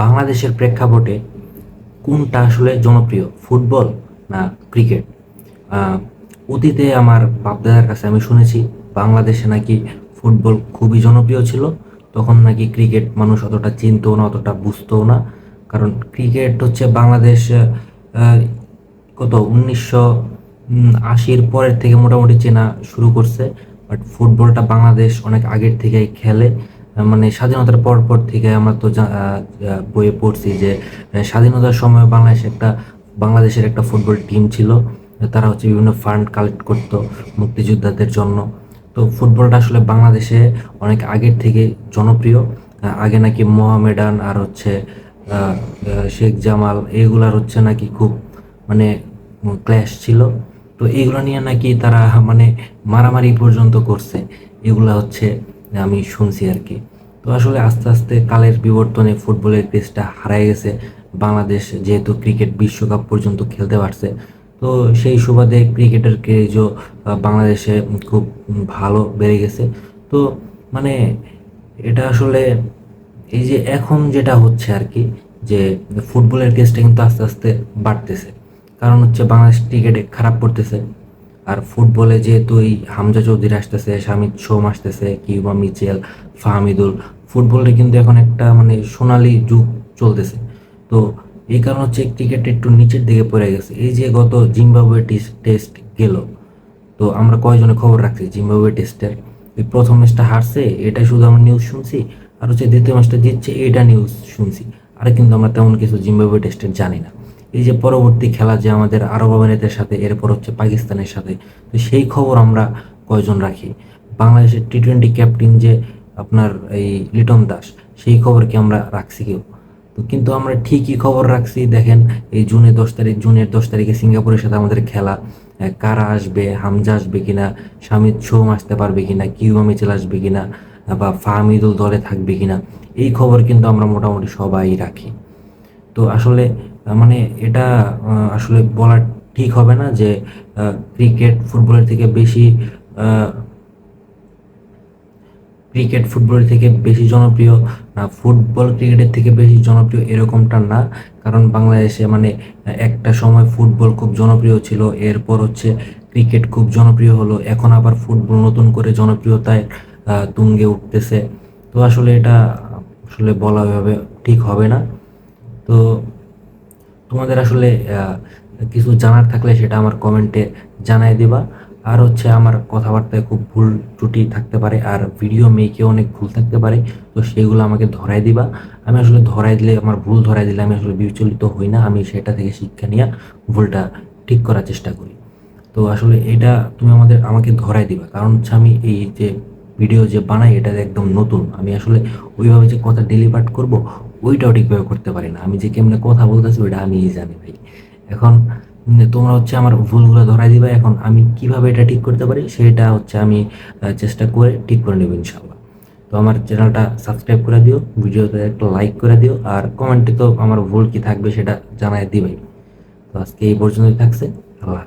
বাংলাদেশের প্রেক্ষাপটে কোনটা আসলে জনপ্রিয়, ফুটবল না ক্রিকেট? অতীতে আমার বাপদাদার কাছে আমি শুনেছি বাংলাদেশে নাকি ফুটবল খুবই জনপ্রিয় ছিল। তখন নাকি ক্রিকেট মানুষ অতটা চিনতো না, অতটা বুঝতো না। কারণ ক্রিকেট হচ্ছে বাংলাদেশ কত, উনিশশো আশির পরের থেকে মোটামুটি চেনা শুরু করছে। বাট ফুটবলটা বাংলাদেশ অনেক আগের থেকেই খেলে। মানে স্বাধীনতার পর পর থেকে আমরা তো বইয়ে পড়ছি যে স্বাধীনতার সময় বাংলাদেশ একটা, বাংলাদেশের একটা ফুটবল টিম ছিল। তারা হচ্ছে বিভিন্ন ফান্ড কালেক্ট করতো মুক্তিযোদ্ধাদের জন্য। তো ফুটবলটা আসলে বাংলাদেশে অনেক আগের থেকে জনপ্রিয়। আগে নাকি মোহামেডান আর হচ্ছে শেখ জামাল এগুলার হচ্ছে নাকি খুব মানে ক্ল্যাশ ছিল। তো এগুলো নিয়ে নাকি তারা মানে মারামারি পর্যন্ত করছে। এগুলা হচ্ছে আমি শুনছি আর কি। তো আসলে আস্তে আস্তে কালের বিবর্তনে ফুটবলের ক্রেজটা হারায় গেছে। বাংলাদেশ যেহেতু ক্রিকেট বিশ্বকাপ পর্যন্ত খেলতে পারছে, তো সেই সুবাদে ক্রিকেটের ক্রেজও বাংলাদেশে খুব ভালো বেড়ে গেছে। তো মানে এটা আসলে এই যে এখন যেটা হচ্ছে আর কি, যে ফুটবলের কেসটা কিন্তু আস্তে আস্তে বাড়তেছে। কারণ হচ্ছে বাংলাদেশ ক্রিকেটে খারাপ করতেছে। আর ফুটবলে যেহেতু এই হামজা চৌধুরী আসতেছে, শামিদ সোম আসতেছে, কিউবা মিচেল, ফাহমিদুল ফুটবলে কিন্তু এখন একটা মানে সোনালি যুগ চলতেছে। তো এই কারণ হচ্ছে ক্রিকেট একটু নিচের দিকে পড়ে গেছে। এই যে গত জিম্বাবুয়ে টেস্ট গেল, তো আমরা কয়জনে খবর রাখছি? জিম্বাবুয়ে টেস্টের ওই প্রথম ম্যাচটা হারছে এটা শুধু আমরা নিউজ শুনছি, আর হচ্ছে দ্বিতীয় ম্যাচটা জিতছে, এটা নিউজ শুনছি। আর কিন্তু আমরা তেমন কিছু জিম্বাবুয়ে টেস্টের জানি না। এই যে পরবর্তী খেলা যে আমাদের আরব আমিরাতের সাথে, এরপর হচ্ছে পাকিস্তানের সাথে, তো সেই খবর আমরা কয়জন রাখি? বাংলাদেশের টি টোয়েন্টি ক্যাপ্টেন যে আপনার এই লিটন দাস, সেই খবর কি আমরা রাখছি কেউ? তো কিন্তু আমরা ঠিকই খবর রাখছি, দেখেন এই জুনের দশ তারিখ, জুনের দশ তারিখে সিঙ্গাপুরের সাথে আমাদের খেলা। কারা আসবে, হামজা আসবে কিনা, শামিদ সোম আসতে পারবে কিনা, কিউবা মিচেল আসবে কিনা, বা ফাহমিদুল দলে থাকবে কিনা, এই খবর কিন্তু আমরা মোটামুটি সবাই রাখি। তো আসলে মানে এটা আসলে বলা ঠিক হবে না যে ক্রিকেট ফুটবলের থেকে বেশি ক্রিকেট ফুটবলের থেকে বেশি জনপ্রিয় না ফুটবল ক্রিকেটের থেকে বেশি জনপ্রিয় এরকমটা না। কারণ বাংলাদেশে মানে একটা সময় ফুটবল খুব জনপ্রিয় ছিল, এরপর হচ্ছে ক্রিকেট খুব জনপ্রিয় হলো, এখন আবার ফুটবল নতুন করে জনপ্রিয়তায় তুঙ্গে উঠতেছে। তো আসলে এটা আসলে বলা হবে, ঠিক হবে না। তো তোমাদের আসলে কিছু জানার থাকলে সেটা আমার কমেন্টে জানাই দিবা। আর হচ্ছে আমার কথাবার্তায় খুব ভুল ত্রুটি থাকতে পারে, আর ভিডিও মেকে অনেক ভুল থাকতে পারে, তো সেগুলো আমাকে ধরাই দিবা। আমি আসলে ধরাই দিলে, আমার ভুল ধরাই দিলে আমি আসলে বিচলিত হই না, আমি সেটা থেকে শিক্ষা নিয়ে ভুলটা ঠিক করার চেষ্টা করি। তো আসলে এটা তুমি আমাদের, আমাকে ধরাই দিবা। কারণ হচ্ছে আমি এই যে ভিডিও যে বানাই, এটা একদম নতুন। আমি আসলে ওইভাবে যে কথা ডেলিভার করব ওইটাও ঠিকভাবে করতে পারি না। আমি যে কেমনে কথা বলতেছি ওইটা আমিই জানি ভাই। এখন তোমরা হচ্ছে আমার ভুলগুলো ধরাই দিবা। এখন আমি কীভাবে এটা ঠিক করতে পারি সেটা হচ্ছে আমি চেষ্টা করে ঠিক করে নেব ইনশাল্লাহ তো আমার চ্যানেলটা সাবস্ক্রাইব করে দিও, ভিডিওতে একটা লাইক করে দিও, আর কমেন্টে তো আমার ভুল কি থাকবে সেটা জানাই দিবেই। তো আজকে এই পর্যন্তই থাকছে, আল্লাহ